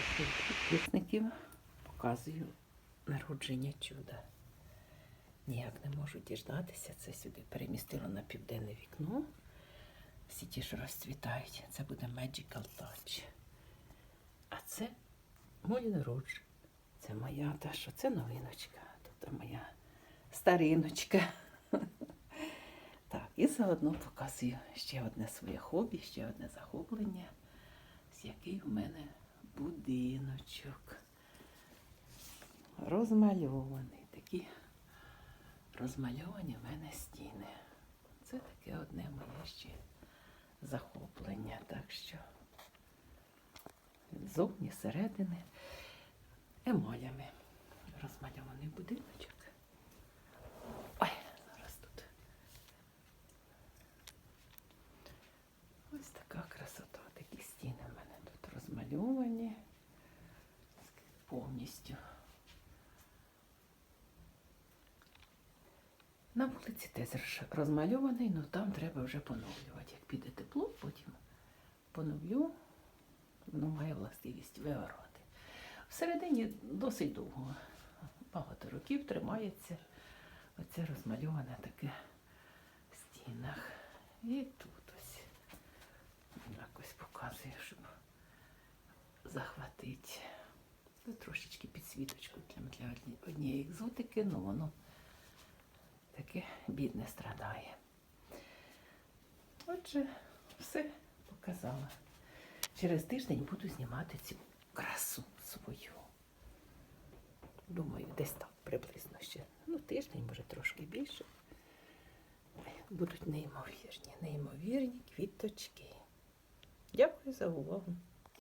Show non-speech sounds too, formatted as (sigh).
своїх підписників показую народження чуда. Ніяк не можу діждатися. Це сюди перемістила на південне вікно. Всі ті, що розцвітають. Це буде Magical Touch. А це моє народження. Це моя та що це новиночка. Тобто моя стариночка. (laughs) Так, і заодно показую ще одне своє хобі, ще одне захоплення, з який у мене будиночок. Розмальований. Такі розмальовані в мене стіни. Це таке одне моє ще захоплення. Так що зовні, середини емолями розмальований будиночок. Ой, зараз тут. Ось така красота. Такі стіни в мене тут повністю. На вулиці теж розмальований, але там треба вже поновлювати. Як піде тепло, потім поновлю, воно має властивість вигорати. Всередині досить довго, багато років тримається оце розмальоване таке в стінах. І тут захватити. Тут трошечки підсвіточку для, для однієї екзотики, але воно таке бідне страдає. Отже, все показала. Через тиждень буду знімати цю красу свою. Думаю, десь так приблизно ще. Ну, тиждень, може трошки більше. Будуть неймовірні, неймовірні квіточки. Дякую за увагу.